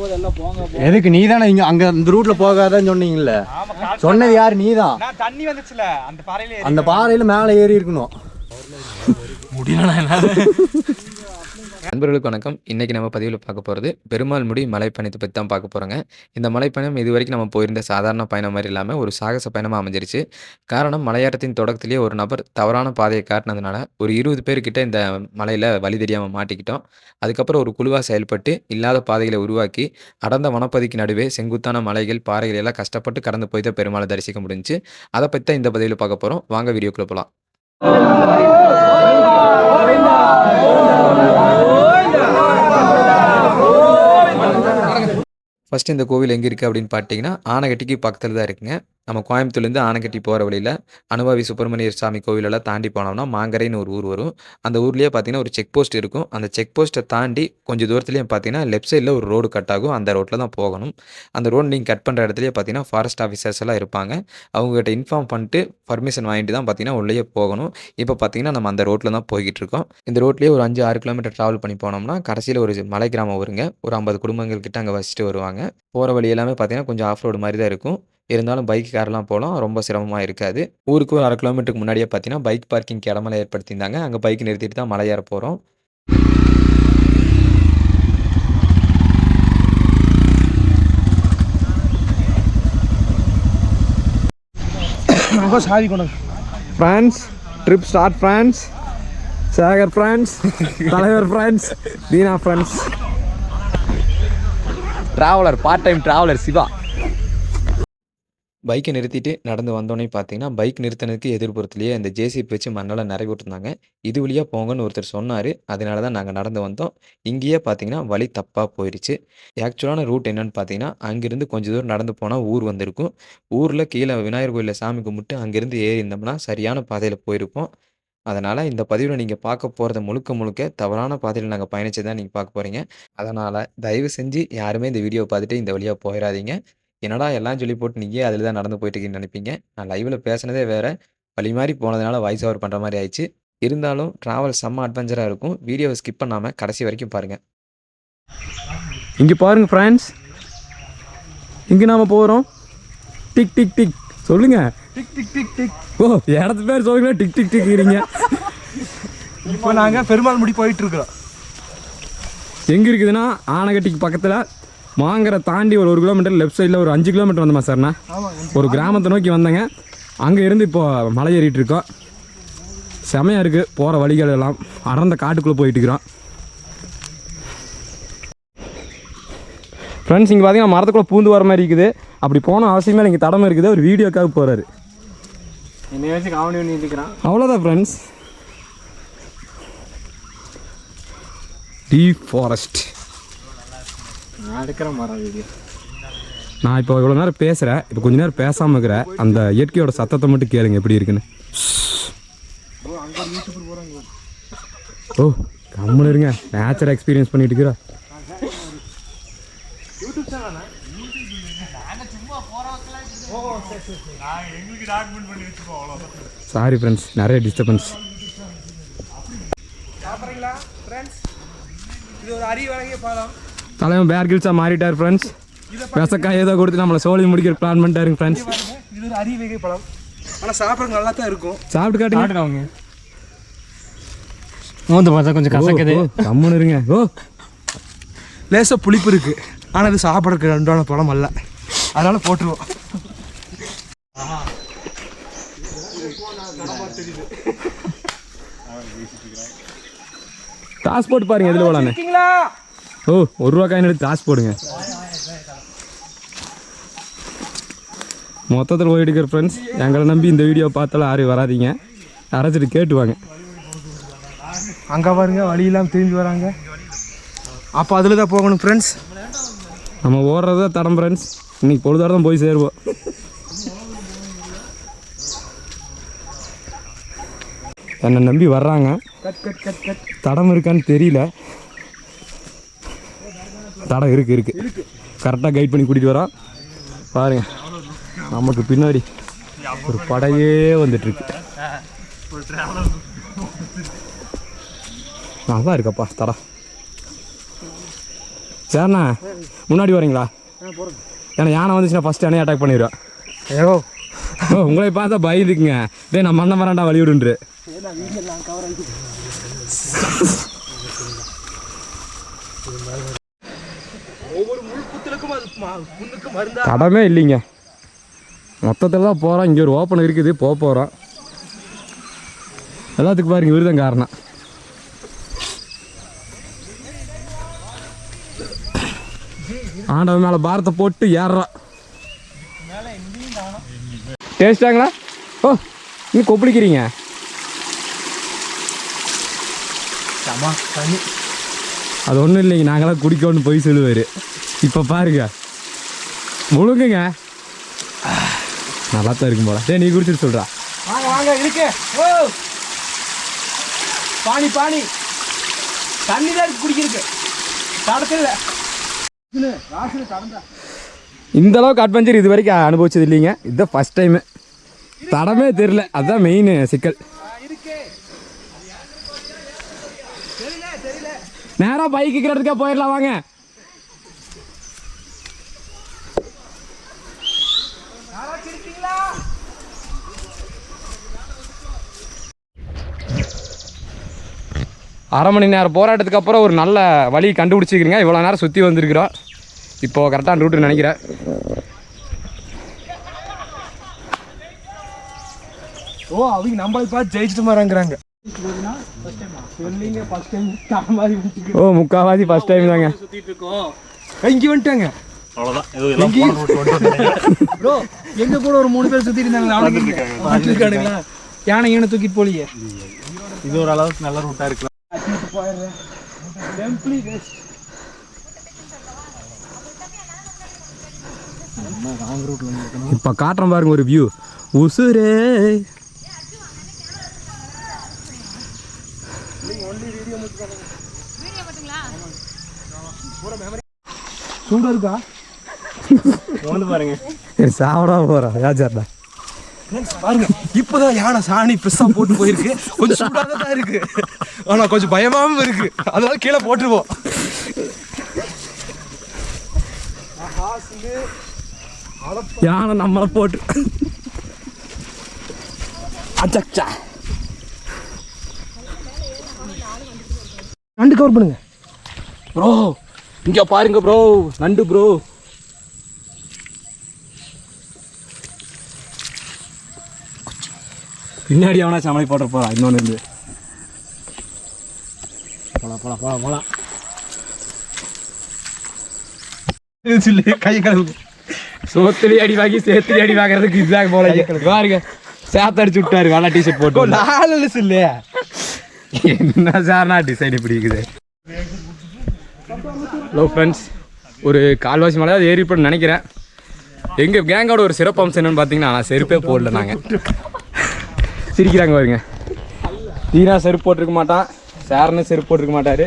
வரும்போது எல்லாம் போங்க போ எதுக்கு நீ தானே இங்க அங்க இந்த ரூட்ல போகாதன்னு சொன்னீங்கல்ல? சொன்னது யாரு? நீ தான் நான் தண்ணி வந்துச்சுல அந்த பாறையில அந்த பாறையில மேலே ஏறி இருக்கணும். நண்பர்களுக்கு வணக்கம். இன்றைக்கி நம்ம பதிவில் பார்க்க போகிறது பெருமாள் முடி மலைப்பயணத்தை பற்றி தான் பார்க்க போகிறோங்க இந்த மலைப்பயணம் இது வரைக்கும் நம்ம போயிருந்த சாதாரண பயணம் மாதிரி இல்லாமல் ஒரு சாகச பயணமாக அமைஞ்சிருச்சு. காரணம் மலையாட்டத்தின் தொடக்கத்திலேயே ஒரு நபர் தவறான பாதையை காட்டினதுனால ஒரு இருபது பேர்கிட்ட இந்த மலையில் வழி தெரியாமல் மாட்டிக்கிட்டோம். அதுக்கப்புறம் ஒரு குழுவாக செயல்பட்டு இல்லாத பாதைகளை உருவாக்கி அடர்ந்த வனப்பதிக்கு நடுவே செங்குத்தான மலைகள் பாறைகள் எல்லாம் கஷ்டப்பட்டு கடந்து போய் தான் பெருமாளை தரிசிக்க முடிஞ்சுச்சு. அதை பற்றி தான் இந்த பதிவில் பார்க்க போகிறோம் வாங்க வீடியோக்குள்ளே போகலாம் ¡Oh! ஃபஸ்ட்டு இந்த கோவில் எங்கே இருக்குது அப்படின்னு பார்த்தீங்கன்னா ஆனகட்டிக்கு பக்கத்தில் தான் இருக்குங்க. நம்ம கோயம்புத்தூர்லேருந்து ஆனகட்டி போகிற வழியில் அனுபவி சுப்பிரமணியர் சாமி கோவிலெல்லாம் தாண்டி போனோம்னா மாங்கரைன்னு ஒரு ஊர் வரும். அந்த ஊர்லேயே பார்த்தீங்கன்னா ஒரு செக் போஸ்ட் இருக்கும். அந்த செக் போஸ்ட்டை தாண்டி கொஞ்சம் தூரத்துலேயும் பார்த்தீங்கன்னா லெஃப்ட் சைடில் ஒரு ரோடு கட் ஆகும். அந்த ரோட்டில் தான் போகணும். அந்த ரோடு நீங்கள் கட் பண்ணுற இடத்துலயே பார்த்தீங்கன்னா ஃபாரஸ்ட் ஆஃபீஸர்ஸ் எல்லாம் இருப்பாங்க. அவங்ககிட்ட இன்ஃபார்ம் பண்ணிட்டு பர்மிஷன் வாங்கிட்டு தான் பார்த்தீங்கன்னா உள்ளேயே போகணும். இப்போ பார்த்தீங்கன்னா நம்ம அந்த ரோட்டில் தான் போய்கிட்டு இருக்கோம். இந்த ரோட்லேயே ஒரு அஞ்சு ஆறு கிலோமீட்டர் ட்ராவல் பண்ணி போனோம்னா கடைசியில் ஒரு மலை கிராமம் வருங்க. ஒரு ஐம்பது குடும்பங்கள் கிட்ட அங்கே வசிட்டு வருவாங்க. போகிற வழி எல்லாமே பார்த்தீங்கன்னா கொஞ்சம் ஆஃப் ரோடு மாதிரி தான் இருக்கும். இருந்தாலும் பைக் கார்லாம் போகலாம். ரொம்ப சிரமமாக இருக்காது. ஊருக்கு ஒரு அரை கிலோமீட்டருக்கு முன்னாடியே பார்த்தீங்கன்னா பைக் பார்க்கிங் இடமெல்லாம் ஏற்படுத்தியிருந்தாங்க. அங்கே பைக் நிறுத்திட்டு தான் மலை ஏற போகிறோம் சாவி கொண்டு France trip start France Sekar France தலைவர் France Dheena France traveller part time traveller Siva. பைக்கை நிறுத்திட்டு நடந்து வந்தோடனே பார்த்தீங்கன்னா பைக் நிறுத்தினதுக்கு எதிர்புறத்துலேயே இந்த ஜேசிபி வச்சு மண்ணெல்லாம் நிறைய விட்டுருந்தாங்க. இது வழியாக போங்கன்னு ஒருத்தர் சொன்னார். அதனால தான் நாங்கள் நடந்து வந்தோம். இங்கேயே பார்த்தீங்கன்னா வழி தப்பாக போயிடுச்சு ஆக்சுவலான ரூட் என்னன்னு பார்த்தீங்கன்னா அங்கேருந்து கொஞ்சம் தூரம் நடந்து போனால் ஊர் வந்திருக்கும். ஊரில் கீழே விநாயகர் கோயிலில் சாமி கும்பிட்டு அங்கேருந்து ஏறி இருந்தோம்னா சரியான பாதையில் போயிருப்போம். அதனால் இந்த பதிவில் நீங்கள் பார்க்க போகிறத முழுக்க முழுக்க தவறான பாதையில் நாங்கள் பயணித்து தான் நீங்கள் பார்க்க போகிறீங்க அதனால் தயவு செஞ்சு யாருமே இந்த வீடியோவை பார்த்துட்டு இந்த வழியாக போயிடாதீங்க என்னடா எல்லாம் சொல்லி போட்டு நீங்கள் அதில் தான் நடந்து போயிட்டு நினைப்பீங்க? நான் லைவில் பேசுனதே வேறு. வழி மாதிரி போனதுனால வாய்ஸ் ஓவர் பண்ணுற மாதிரி ஆயிடுச்சு. இருந்தாலும் ட்ராவல் செம்ம அட்வென்ச்சராக இருக்கும். வீடியோவை ஸ்கிப் பண்ணாமல் கடைசி வரைக்கும் பாருங்கள் இங்கே பாருங்கள் ஃப்ரெண்ட்ஸ் இங்கே நாம் போகிறோம் டிக் டிக் டிக். சொல்லுங்கள் டிக் டிக் டிக் டிக் ஓ இடத்து பேர் சொல்லுங்க டிக் டிக் டிக் இருங்க இப்போ நாங்கள் பெருமாள் முடி போயிட்டு இருக்கிறோம் எங்கே இருக்குதுன்னா ஆனகட்டிக்கு பக்கத்தில் மாங்கரை தாண்டி ஒரு ஒரு கிலோமீட்டர் லெஃப்ட் சைடில் ஒரு அஞ்சு கிலோமீட்டர் வந்தோமா சார்ண்ணா ஒரு கிராமத்தை நோக்கி வந்தேங்க. அங்கே இருந்து இப்போ மலை ஏறிட்டு இருக்கோம். செமையாக இருக்குது போகிற வழிகள் எல்லாம் அடர்ந்த காட்டுக்குள்ளே போயிட்டு இருக்கிறோம். ஃப்ரெண்ட்ஸ் இங்கே பார்த்தீங்கன்னா மரத்துக்குள்ளே பூந்து வர மாதிரி இருக்குது. அப்படி போன அவசியமே இங்கே தடமை இருக்குது. ஒரு வீடியோக்காக போகிறாரு என்னை வச்சு காவணி பண்ணி இருக்கிறான் அவ்வளோதான் ஃப்ரெண்ட்ஸ் டீப் ஃபாரஸ்ட் நான் எடுக்கிற மரம் வீடியோ நான் இப்போ இவ்வளோ நேரம் பேசுகிறேன் இப்போ கொஞ்ச நேரம் பேசாமல் இருக்கிறேன் அந்த இயற்கையோட சத்தத்தை மட்டும் கேளுங்க எப்படி இருக்குன்னு. ஓ கம்முன்னு இருங்க. நேச்சர் எக்ஸ்பீரியன்ஸ் பண்ணிட்டு இருக்கிறா சாரி ஃப்ரெண்ட்ஸ் நிறைய டிஸ்டர்பன்ஸ் தலைவன் பேர் கில்ஸாக மாறிட்டார் ஃப்ரெண்ட்ஸ் விசக்காய் ஏதோ கொடுத்து நம்மளை சோழி முடிக்கிற பிளான் பண்ணிட்டாருங்க ஃப்ரெண்ட்ஸ் இது ஒரு அரிய வகை பழம். ஆனால் சாப்பிட்றது நல்லா தான் இருக்கும். சாப்பிட்டு காட்டுங்க. அவங்க. மூந்து பார்த்தா கொஞ்சம் கசக்குது. கம்முன்னு இருங்க. ஓ. லேசாக புளிப்பு இருக்கு. ஆனால் இது சாப்பிட்றதுக்கு ரெண்டான பழம் அல்ல. அதனால போட்டுருவோம். டாஸ் போட்டு பாருங்க எதில் போலான்னு. ஓ ஒரு ரூபா காயின் எடுத்து டாஸ் போடுங்க. மொத்தத்தில் போயிட்டு ஃப்ரெண்ட்ஸ் எங்களை நம்பி இந்த வீடியோ பார்த்தாலும் யாரும் வராதீங்க. யாராச்சும் கேட்டு வாங்க. அங்கே பாருங்க வழி இல்லாமல் திரும்பி வராங்க. அப்போ அதில் தான் போகணும் ஃப்ரெண்ட்ஸ் நம்ம ஓடுறது தான் தடம் ஃப்ரெண்ட்ஸ் இன்னைக்கு பொழுதோட தான் போய் சேருவோம். என்னை நம்பி வர்றாங்க. தடம் இருக்கான்னு தெரியல. தடம் இருக்கு இருக்கு. கரெக்டாக கைட் பண்ணி கூட்டிகிட்டு வரோம். பாருங்க. நமக்கு பின்னாடி ஒரு படையே வந்துட்டு இருக்கு நல்லா இருக்கப்பா தடம். சரிண்ணா முன்னாடி வரீங்களா? ஏன்னா யானை வந்துச்சுன்னா ஃபஸ்ட்டு யானையை அட்டாக் பண்ணிடுவேன். ஓ உங்களை பார்த்தா பயந்துக்குங்க. டே நான் மண்ண மரண்டா வழி விடுன்று கடமே இல்லைங்க. மொத்தத்தில் தான் போகிறோம் இங்கே ஒரு ஓப்பன் இருக்குது போக போகிறோம் எல்லாத்துக்கும் பாருங்க விருதம் காரணம். ஆண்டவன் மேலே பாரத்தை போட்டு ஏறுறான். டேஸ்டாங்களா ஓ நீ கொப்பளிக்கிறீங்க. அது ஒன்றும் இல்லைங்க நாங்களாம் குடிக்கணும்னு போய் சொல்லுவார். இப்போ பாருங்க. முழுங்குங்க. நல்லா தான் இருக்கும் போல. டேய் நீ குடிச்சிட்டு சொல்கிறா வாங்க வாங்க இருக்கு. ஓ. பானி பானி தண்ணி தான் இருக்கு குடிக்கிறதுக்கு. தடத்தில். ராசில தடந்தா. இந்த அளவுக்கு அட்வென்ச்சர் இது வரைக்கும் அனுபவிச்சது இல்லைங்க. இதுதான் ஃபஸ்ட் டைமு தடமே தெரில அதுதான் மெயின் சிக்கல். நேராக பைக் இருக்கிறதுக்கே போயிடலாம் வாங்க. அரை மணி நேரம் போராட்டத்துக்கு அப்புறம் ஒரு நல்ல வழி கண்டுபிடிச்சிக்கிறீங்க இவ்வளோ நேரம் சுற்றி வந்திருக்கிறோம். இப்போது கரெக்டான ரூட்டு நினைக்கிறேன். ஓ அவங்க நம்மளை பார்த்து ஜெயிச்சுட்டு ஃபர்ஸ்ட் வந்துட்டு ஓ முக்கால்வாசி ஃபஸ்ட் டைம் தாங்க. சுத்திட்டு இருக்கோம் இங்க வந்துட்டாங்க ப்ரோ எங்க கூட ஒரு மூணு பேர் சுத்திட்டு இருந்தாங்க யானை ஈனை தூக்கிட்டு போலியே. இது ஒரு அளவுக்கு நல்ல ரூட்டா இருக்கு இப்போ காட்டுறேன் பாருங்க ஒரு வியூ உசுரே. சூடா இருக்கா? வந்து பாருங்க. சரி சாப்பிடா போகிறோம் ராஜாடா பாருங்க இப்போதான் யானை சாணி பெருசா போட்டு போயிருக்கு. கொஞ்சம் சூடாக தான் இருக்கு. ஆனா கொஞ்சம் பயமாவும் இருக்கு. அதனால கீழே போட்டுருவோம். யானை நம்மளை போட்டு. அச்சா நண்டு கவர் பண்ணுங்க. ப்ரோ இங்கே பாருங்க ப்ரோ நண்டு ப்ரோ பின்னாடி அவனா சமலை போடுற போகிறான் இன்னொன்று இருந்து. போலாம் போலாம் போலாம் போலாம். சொல்லி கை கழுவு. சோத்துலி அடி வாங்கி சேத்துலி அடி வாங்குறதுக்கு இதுதான் போல பாருங்க சேத்த அடிச்சு விட்டாரு வேணா டிஷர்ட் போட்டு நாலு இல்லையா? என்ன சார்னா டிசைன் இப்படி இருக்குது? ஹலோ ஃப்ரெண்ட்ஸ் ஒரு கால்வாசி மலை ஏறி இருப்பேன்னு நினைக்கிறேன். எங்கள் கேங்கோட ஒரு சிறப்பு அம்சம் என்னன்னு பார்த்தீங்கன்னா நான் செருப்பே போடல நாங்கள் சிரிக்கிறாங்க பாருங்க. தீனா செருப்பு போட்டிருக்க மாட்டான் சாரனு செருப்பு போட்டிருக்க மாட்டார்.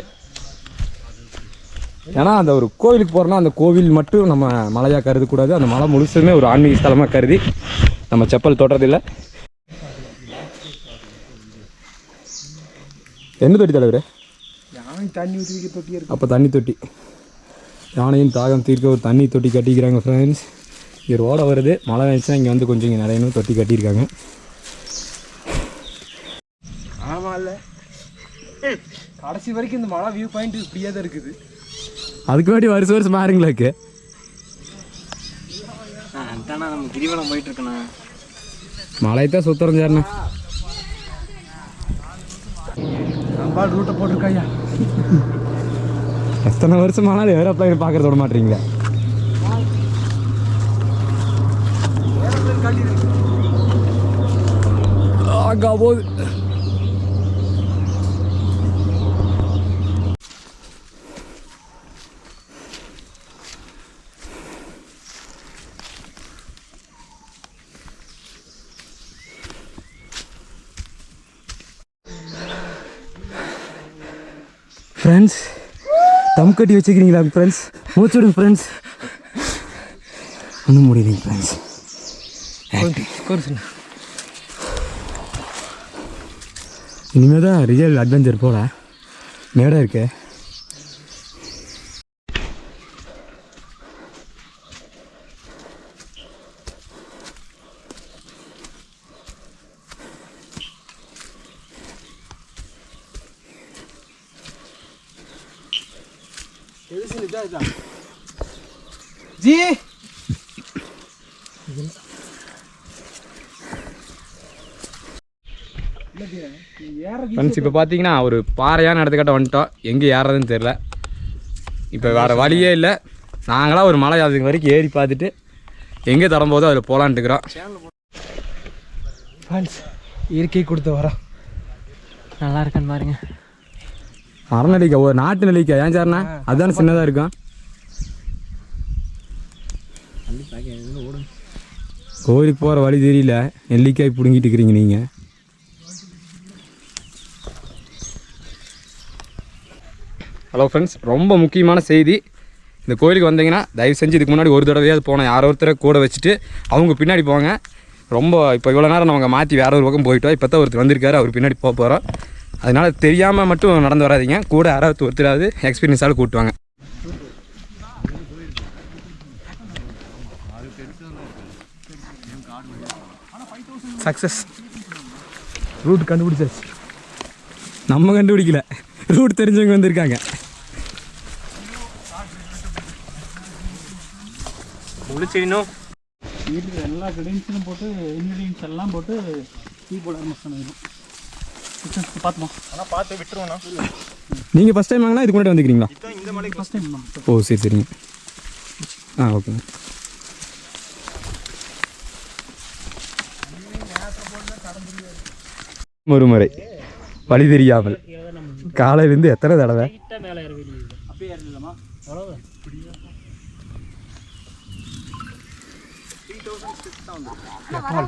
ஏன்னா அந்த ஒரு கோவிலுக்கு போகிறோன்னா அந்த கோவில் மட்டும் நம்ம மலையாக கருதக்கூடாது. அந்த மலை முழுசுமே ஒரு ஆன்மீக ஸ்தலமாக கருதி நம்ம செப்பல் தொடுறதில்லை. என்ன தொட்டி தலைவர்? தண்ணி ஊற்றி தொட்டி அப்போ தண்ணி தொட்டி. யானையின் தாகம் தீர்க்க ஒரு தண்ணி தொட்டி கட்டிக்கிறாங்க ஃப்ரெண்ட்ஸ் இங்கே ரோட வருது. மழை வந்துச்சுன்னா இங்கே வந்து கொஞ்சம் இங்கே நிறையணும் தொட்டி கட்டியிருக்காங்க. ஆமா இல்ல. கடைசி வரைக்கும் இந்த மலை வியூ பாயிண்ட் இப்படியே தான் இருக்குது. அதுக்கு முன்னாடி வருஷம் வருஷம் மாறுங்களாக்கு. அதானா நம்ம கிரிவலம் போயிட்டு இருக்கண்ணா மழை தான் சுத்தரம் சேர்ண்ணா நம்ம ரூட்டை போட்டிருக்காயா எத்தனை வருஷம் ஆனாலும் ஏரோப்ளைன் பார்க்கறத விட மாட்டீங்களா ஆகா போகுது ஃப்ரெண்ட்ஸ் தம் கட்டி வச்சுக்கிறீங்களா ஃப்ரெண்ட்ஸ் மூச்சுடுங்க ஃப்ரெண்ட்ஸ் ஒன்றும் முடியலைங்க ஃப்ரெண்ட்ஸ் இனிமேல் தான் ரியல் அட்வென்ச்சர் போல மேடம் இருக்கேன் ஜி ஃப்ரெண்ட்ஸ் இப்போ பார்த்தீங்கன்னா ஒரு பாறையான இடத்துக்கிட்ட வந்துட்டோம். எங்கே ஏறுறதுன்னு தெரில இப்போ வேறு வழியே இல்லை. நாங்களாம் ஒரு மலை அதுக்கு வரைக்கும் ஏறி பார்த்துட்டு எங்கே தரும்போதோ அதில் போகலான்ட்டு இருக்கிறோம். ஃப்ரெண்ட்ஸ் இயற்கை கொடுத்த வரோம். நல்லா இருக்கான்னு பாருங்க. மர நெல்லிக்காய் ஒரு நாட்டு நெல்லிக்காய் ஏன் சார்ண்ணா? அதுதானே சின்னதாக இருக்கும். கோயிலுக்கு போகிற வழி தெரியல. நெல்லிக்காய் பிடுங்கிட்டு இருக்கிறீங்க நீங்கள் ஹலோ ஃப்ரெண்ட்ஸ் ரொம்ப முக்கியமான செய்தி. இந்த கோயிலுக்கு வந்தீங்கன்னா தயவு செஞ்சு இதுக்கு முன்னாடி ஒரு தடவையாவது போனோம் யாரோ ஒருத்தரை கூட வச்சுட்டு அவங்க பின்னாடி போங்க. ரொம்ப இப்போ இவ்வளோ நேரம் நாங்கள் மாற்றி வேற ஒரு பக்கம் போயிட்டோம். இப்போ தான் ஒருத்தர் வந்திருக்காரு. அவர் பின்னாடி போக போகிறோம் அதனால் தெரியாமல் மட்டும் நடந்து வராதீங்க. கூட யாராவது ஒருத்தராவது எக்ஸ்பீரியன்ஸால் கூட்டுவாங்க. சக்ஸஸ் ரூட் கண்டுபிடிச்சாச்சு. நம்ம கண்டுபிடிக்கல. ரூட் தெரிஞ்சவங்க வந்திருக்காங்க. முழிச்சிடணும் வீட்டுக்கு எல்லா கிரீன்ஸும் போட்டு இன்க்ரீடியன்ஸ் எல்லாம் போட்டு டீ போட ஆரம்பிச்சிடும் பார்த்துமா ஆனால் பார்த்து விட்டுருவோண்ணா. நீங்கள் ஃபஸ்ட் டைம் வாங்கினா இதுக்கு முன்னாடி வந்துக்கிறீங்களா? இந்த மலைக்கு ஃபஸ்ட் டைம் ஓ சரி சரிங்க. ஆ ஓகேங்க ஒரு முறை வழி தெரியாமல். காலையிலேருந்து எத்தனை தடவை லைட்டாக மேலே ஏற வேண்டியது அப்படியே ஏறலாமா எவ்வளோ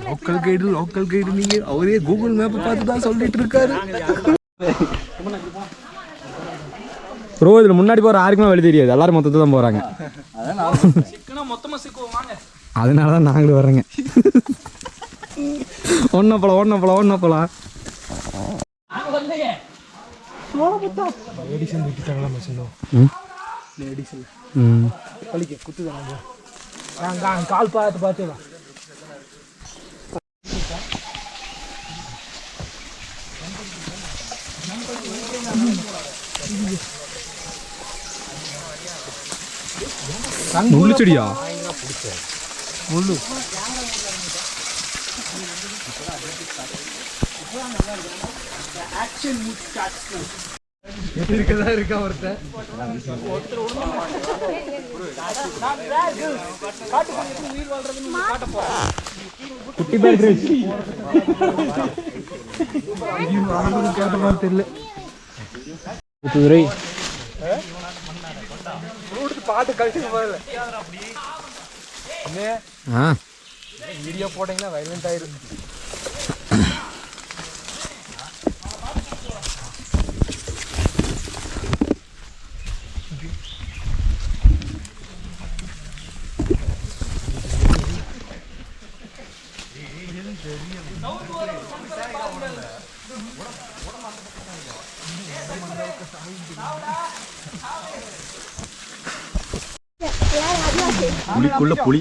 லோக்கல் கைடு லோக்கல் கைடு நீங்க? அவரே கூகுள் மேப்பை பார்த்து தான் சொல்லிட்டு இருக்காரு. ப்ரோ இதில் முன்னாடி போகிற யாருக்குமே வழி தெரியாது. எல்லாரும் மொத்தத்தில் தான் போகிறாங்க அதனால தான் நாங்களும் வர்றேங்க. ஒன்றை போலாம் ஒன்றை போலாம் ஒன்றை போலாம் லேடிஸ் விட்டுட்டாங்களா மச்சினோ ம் லேடிஸ் ம் வலிக்க குத்துதாங்க அங்க அங்க கால் பார்த்து பார்த்துக்கலாம் முள்ளு செடியா முள்ளு. இருக்கதா இருக்கா ஒருத்தன் குட்டி மாதிரி தெரியல. பாட்டு கழிச்சு போகல ஆ. வீடியோ போட்டீங்கன்னா வைலண்ட் ஆயிரும் புளிக்குள்ள புலி.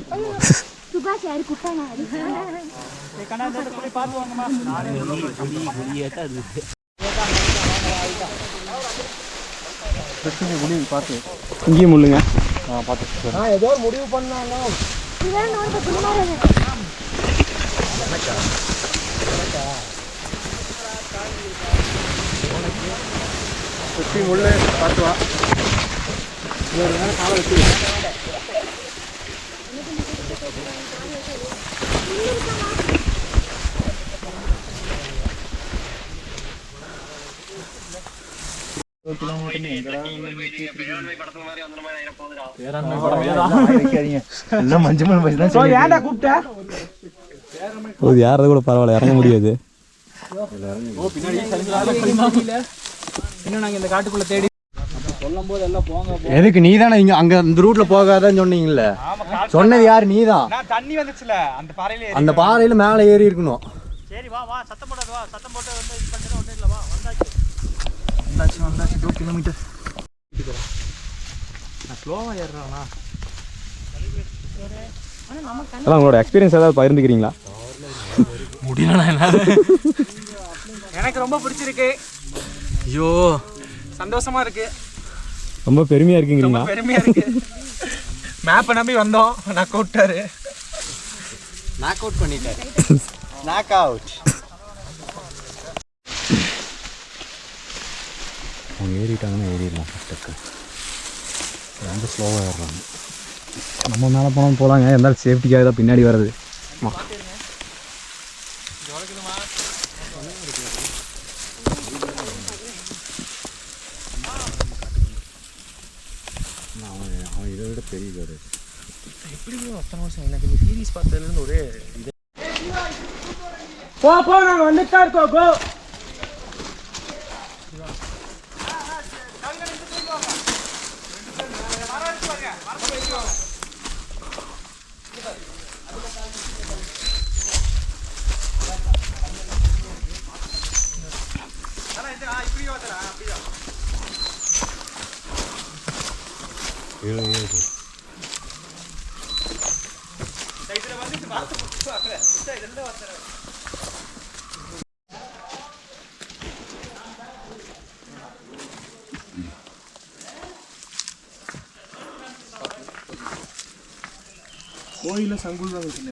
இங்கேயும் முள்ளுங்க. நான் ஏதோ முடிவு பண்ணாங்க சுற்றி முள்ளு பார்த்துவா பசி தான் ஏன்டா கூப்பிட்ட அது யாரது கூட பரவாயில்ல இறங்க முடியாது இன்னும் இந்த காட்டுக்குள்ள தேடி சொல்லும் போது எல்லாம் போங்க எதுக்கு நீ தானே இங்க அங்க இந்த ரூட்ல போகாதன்னு சொன்னீங்கல்ல? சொன்னது யார்? நீ தான் நான் தண்ணி வந்துச்சுல அந்த பாறையில அந்த பாறையில மேலே ஏறி இருக்கணும். சரி வா வா சத்தம் போடாது வா சத்தம் போட்டு வந்து இது பண்ணிட்டு ஒன்றும் இல்லை வா வந்தாச்சு. வந்தாச்சு வந்தாச்சு டூ கிலோமீட்டர் அதான் உங்களோட எக்ஸ்பீரியன்ஸ் ஏதாவது பகிர்ந்துக்கிறீங்களா? முடியலண்ணா என்ன எனக்கு ரொம்ப பிடிச்சிருக்கு. ஐயோ சந்தோஷமா இருக்கு. ரொம்ப பெருமையாக இருக்குங்கிறீங்களா பெருமையா இருக்கு. மேப்பை நம்பி வந்தோம். நான் கூப்பிட்டாரு நாக் அவுட் பண்ணிட்டேன் நாக் அவுட் அவங்க ஏறிட்டாங்கன்னா ஏறிடலாம் ஃபஸ்ட்டுக்கு ரொம்ப ஸ்லோவாக ஏறுறாங்க நம்ம மேலே போனால் போகலாங்க இருந்தாலும் சேஃப்டிக்காக தான் பின்னாடி வர்றது. அவன் இதை விட பெரிய பேர் எனக்கு இந்த சீரிஸ் பார்த்ததுலேருந்து ஒரே போ போ நாங்கள் வந்துட்டா இருக்கோம் கோ. கோயிலில் சங்குல் தான் இருக்கு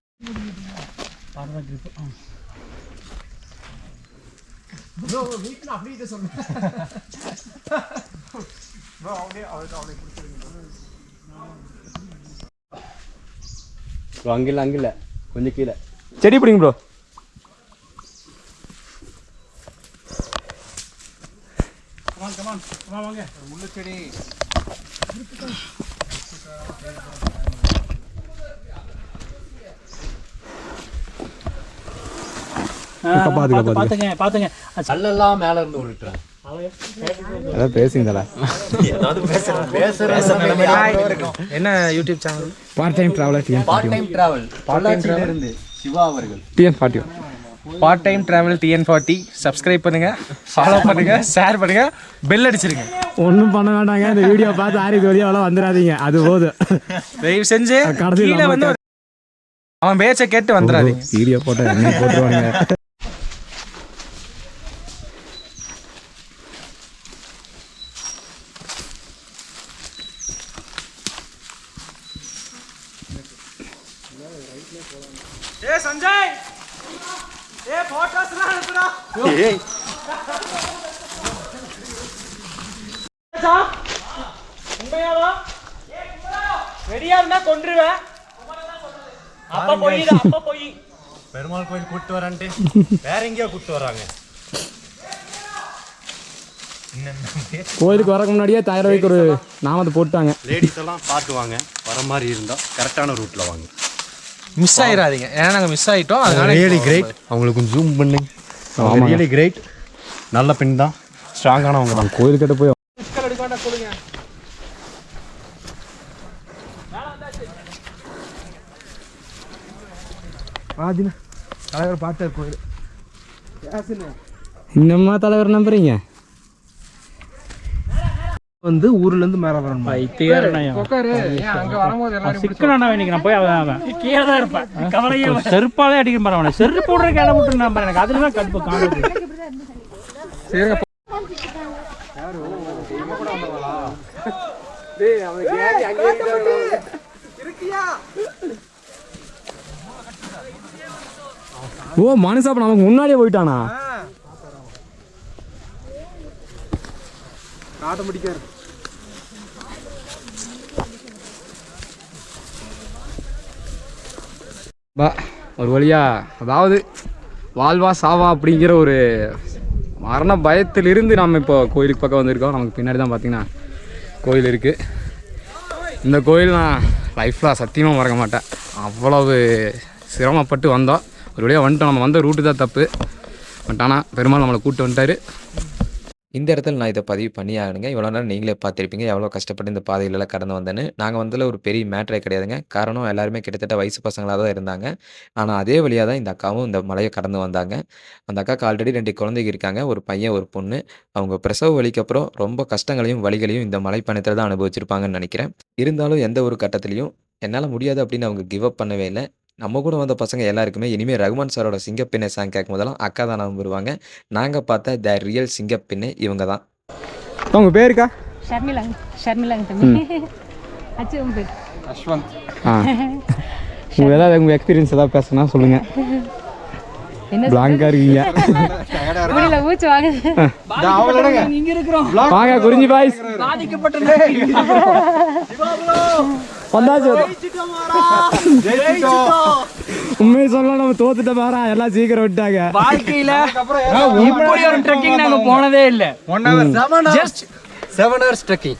ப்ரோ அங்கில்ல அங்கில்ல. கொஞ்சம் கீழே. செடி பிடிங்க ப்ரோ. பார்த்து பாத்துக்க, பார்த்துங்க பார்த்துங்க கல்லெல்லாம் மேலே இருந்து விட்டுறேன் அதான் பேசுங்கடா என்ன YouTube channel part time traveller TN part time travel பொள்ளாச்சியில இருந்து சிவா அவர்கள். TN forty part time travel TN forty subscribe பண்ணுங்க ஃபாலோ பண்ணுங்க ஷேர் பண்ணுங்க பெல் அடிச்சிருங்க. ஒன்றும் பண்ண வேண்டாங்க. இந்த வீடியோ பார்த்து ஆரி வழியாவெல்லாம் வந்துடாதீங்க அது போதும். தயவு செஞ்சு கடைசியில் கீழே வந்து அவன் பேச்சை கேட்டு வந்துடாதீங்க வீடியோ போட்ட என்ன போட்டுருவானுங்க. இருந்தா கொன்றுவேன். அப்ப போய் அப்ப போய். பெருமாள் கோயில் கூப்பிட்டு வரான்ட்டு. வேற எங்கேயோ கூப்பிட்டு வராங்க. கோயிலுக்கு வரக்கு முன்னாடியே தயாராக ஒரு நாமத்தை போட்டாங்க லேடிஸ் எல்லாம் பார்த்து வாங்க. வர மாதிரி இருந்தால் கரெக்டான ரூட்டில் வாங்க. மிஸ் ஆயிடாதீங்க ஏன்னா நாங்க மிஸ் ஆயிட்டோம் அதனால ரியலி கிரேட் அவங்களுக்கு கொஞ்சம் ஜூம் பண்ணி. ரியலி கிரேட் நல்ல பெண் தான். ஸ்ட்ராங்கானவங்க தான். கோயிலுக்கிட்ட போய் பாதினா தலைவர் பார்த்தார் கோயில். இன்னமா தலைவர் நம்புறீங்க? வந்து ஊர்ல இருந்து மேல வரணும்? அங்க வரும்போது எல்லாரும் சிக்கனா இன்னைக்கு நான் போய் அவன் அவன். கீழே தான் இருப்பேன் கவலையே செருப்பாலே அடிக்க அவனை. செருப்பு போடுற கிளம்ப விட்டு நான் பாரு எனக்கு அதுல தான் கடுப்பு காணுது. ஓ மனுஷாப்ப நமக்கு முன்னாடியே போயிட்டானா? ஆட்டோமேட்டிக்கா பா ஒரு வழியா அதாவது வாழ்வா சாவா அப்படிங்கிற ஒரு மரண பயத்திலிருந்து நம்ம இப்போ கோயிலுக்கு பக்கம் வந்திருக்கோம். நமக்கு பின்னாடி தான் பார்த்தீங்கன்னா கோயில் இருக்குது இந்த கோயில் நான் லைஃப்பில் சத்தியமாக மறக்க மாட்டேன். அவ்வளவு சிரமப்பட்டு வந்தோம். ஒரு வழியாக வந்துட்டோம். நம்ம வந்த ரூட்டு தான் தப்பு. பட் ஆனால் பெருமாள் நம்மளை கூப்பிட்டு வந்துட்டாரு. இந்த இடத்துல நான் இதை பதிவு பண்ணி ஆகணுங்க. இவ்வளோ நேரம் நீங்களே பார்த்துருப்பீங்க. எவ்வளோ கஷ்டப்பட்டு இந்த பாதைகளெல்லாம் கடந்து வந்தேன்னு. நாங்கள் வந்ததில் ஒரு பெரிய மேட்டரே கிடையாதுங்க. காரணம் எல்லாருமே கிட்டத்தட்ட வயசு பசங்களாக தான் இருந்தாங்க. ஆனால் அதே வழியாக தான் இந்த அக்காவும் இந்த மலையை கடந்து வந்தாங்க. அந்த அக்காவுக்கு ஆல்ரெடி ரெண்டு குழந்தைங்க இருக்காங்க. ஒரு பையன் ஒரு பொண்ணு. அவங்க பிரசவ வலிக்கு அப்புறம் ரொம்ப கஷ்டங்களையும் வலிகளையும் இந்த மலைப்பணத்தில் தான் அனுபவிச்சிருப்பாங்கன்னு நினைக்கிறேன். இருந்தாலும் எந்த ஒரு கட்டத்துலையும் என்னால் முடியாது அப்படின்னு அவங்க கிவ் அப் பண்ணவே இல்லை. நம்ம கூட வந்த பசங்க எல்லாருக்குமே இனிமேல் ரகுமான் சாரோட சிங்கப்பெண்ணை சாங் கேட்கும் போதெல்லாம் அக்கா தான் நம்புருவாங்க நாங்கள் பார்த்த த ரியல் சிங்கப்பெண்ணை இவங்க தான். உங்கள் பேருக்கா ஷர்மிலாங்க ஷர்மிலாங்க தம்பி. அச்சு உன் பேர். ஆ. உங்கள் ஏதாவது உங்கள் எக்ஸ்பீரியன்ஸ் ஏதாவது பேசுனா சொல்லுங்கள் என்ன பிளாங்காக இருக்கீங்க. முடியல மூச்சு வாங்குது. இங்க இருக்கிறோம். வாங்க குறிஞ்சி பாய்ஸ் பாதிக்கப்பட்ட வந்தாச்சு. உண்மையை சொல்ல நம்ம தோத்துட்ட பாரா. எல்லாம் சீக்கிரம் விட்டாங்க. வாழ்க்கையில இப்படி ஒரு ட்ரெக்கிங் நாங்க போனதே இல்ல. ஜஸ்ட் செவன் ஹவர்ஸ் ட்ரெக்கிங்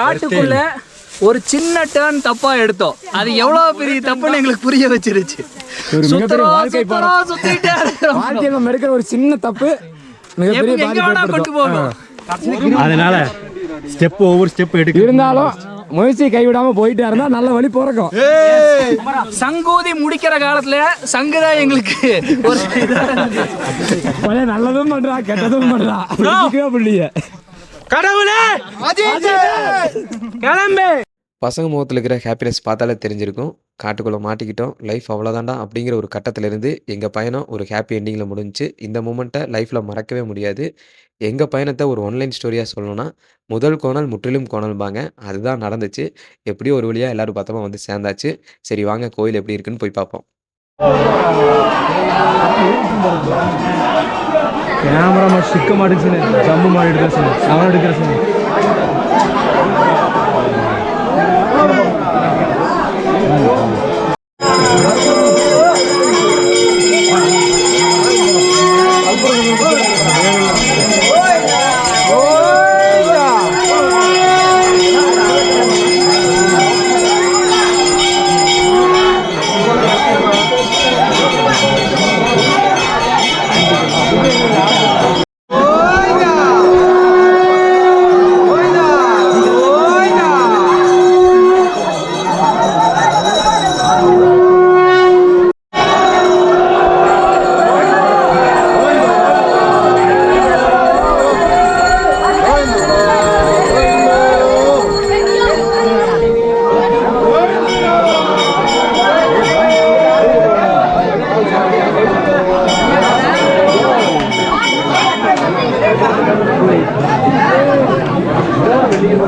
காட்டுக்குள்ள ஒரு சின்ன டேர்ன் தப்பா எடுத்தோம். அது எவ்வளவு பெரிய தப்புன்னு எங்களுக்கு புரிய வச்சிருச்சு. ஒரு மிகப்பெரிய சுத்துறோம், வாழ்க்கை பாடம். சுத்துறோம், சுத்திட்டே இருக்கிறோம். வாழ்க்கையில் நம்ம எடுக்கிற ஒரு சின்ன தப்பு மிகப்பெரிய அதனால ஸ்டெப் ஒவ்வொரு ஸ்டெப் எடுக்க இருந்தாலும் முயற்சி கைவிடாம போயிட்டே இருந்தா நல்ல வழி பிறக்கும். சங்கூதி முடிக்கிற காலத்துல சங்குதான் எங்களுக்கு ஒரு நல்லதும் பண்றா கெட்டதும் பண்றா. புள்ளிய கடவுளே. கிளம்பு. பசங்க முகத்தில் இருக்கிற ஹாப்பினஸ் பார்த்தாலே தெரிஞ்சிருக்கும். காட்டுக்குள்ளே மாட்டிக்கிட்டோம். லைஃப் அவ்வளோதாண்டா அப்படிங்கிற ஒரு கட்டத்திலேருந்து எங்கள் பயணம் ஒரு ஹாப்பி எண்டிங்கில் முடிஞ்சுச்சு. இந்த மூமெண்ட்டை லைஃப்பில் மறக்கவே முடியாது. எங்கள் பயணத்தை ஒரு ஒன்லைன் ஸ்டோரியாக சொல்லணும்னா முதல் கோணல் முற்றிலும் கோணல்பாங்க. அதுதான் நடந்துச்சு. எப்படியோ ஒரு வழியாக எல்லாரும் பத்தமாக வந்து சேர்ந்தாச்சு. சரி வாங்க கோயில் எப்படி இருக்குன்னு போய் பார்ப்போம். கேமரா சிக்க மாட்டுச்சு ஜம்மு மாடி எடுக்கிற அவன் எடுக்கிற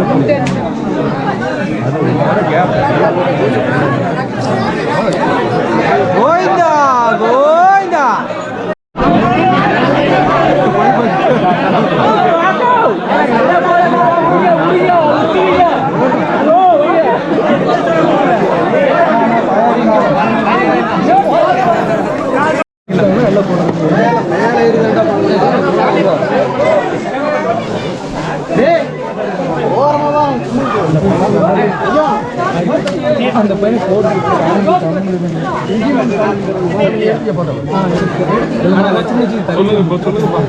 fuerte.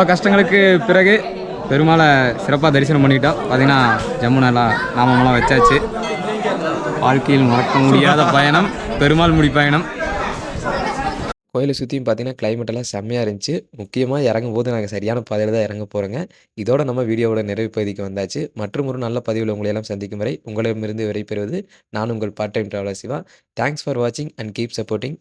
இவ்வளோ கஷ்டங்களுக்கு பிறகு பெருமாளை சிறப்பாக தரிசனம் பண்ணிக்கிட்டோம் பார்த்தீங்கன்னா ஜம்முனெல்லாம் நாமமெல்லாம் வச்சாச்சு. வாழ்க்கையில் மறக்க முடியாத பயணம் பெருமாள் முடி பயணம். கோயிலை சுற்றியும் பார்த்தீங்கன்னா கிளைமேட் எல்லாம் செம்மையாக இருந்துச்சு. முக்கியமாக இறங்கும் போது நாங்கள் சரியான பாதையில் தான் இறங்க போகிறோங்க இதோட நம்ம வீடியோவோட நிறைவு பகுதிக்கு வந்தாச்சு. மற்றும் ஒரு நல்ல பதிவில் உங்களை எல்லாம் சந்திக்கும் வரை உங்களிடமிருந்து விரைபெறுவது நான் உங்கள் part time traveller Siva. Thanks for வாட்சிங் அண்ட் கீப் சப்போர்ட்டிங்